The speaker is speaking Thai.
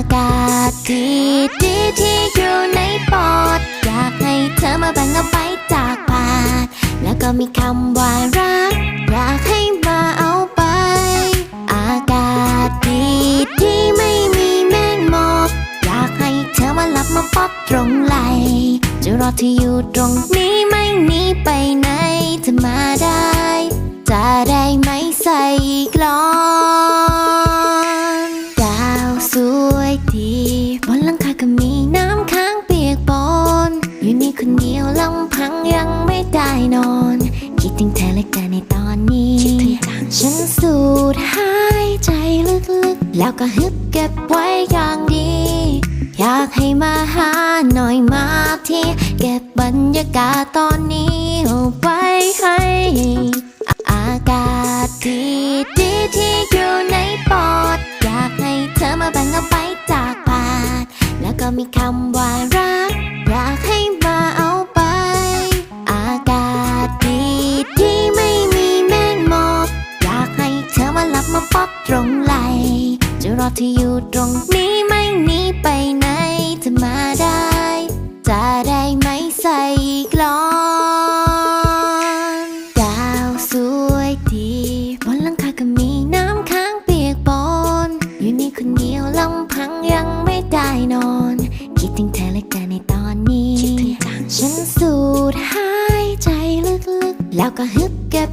ากาศดีดีที่อยู่ในปอด อยากให้เธอมาแบ่งเอาไปจากปาก แล้วก็มีคำว่ารัก อยากให้มาเอาไป อากาศดีที่ไม่มีเมฆหมอกอยากให้เธอมาหลับมาปอกตรงไหลจะรอเธออยู่ตรงนี้ไม่หนีไปไหนเธอมา ลำพังยังไม่ได้นอน คิดถึงเธอเลยกันในตอนนี้ ฉันสูดหายใจลึกๆ แล้วก็ฮึบเก็บไว้อย่างดี อยากให้มาหาหน่อยมาที่เก็บบรรยากาศตอนนี้เอาไว้ให้ อากาศดีดีที่อยู่ในปอด อยากให้เธอมาแบ่งเอาไปจากปาก แล้วก็มีคำว่ารั อเธออยู่ตรงนี้ไม่หนีไปไหนเธอมาได้ จะได้ไหมใส่กลอนดาวสวยดีบนหลังคาก็มีน้ำค้างเปียกปอนอยู่นี่คนเดียวลำพังยังไม่ได้นอน คิดถึงเธอเลยกันในตอนนี้ ฉันสูดหายใจลึกๆ แล้วก็ฮึบเก็บ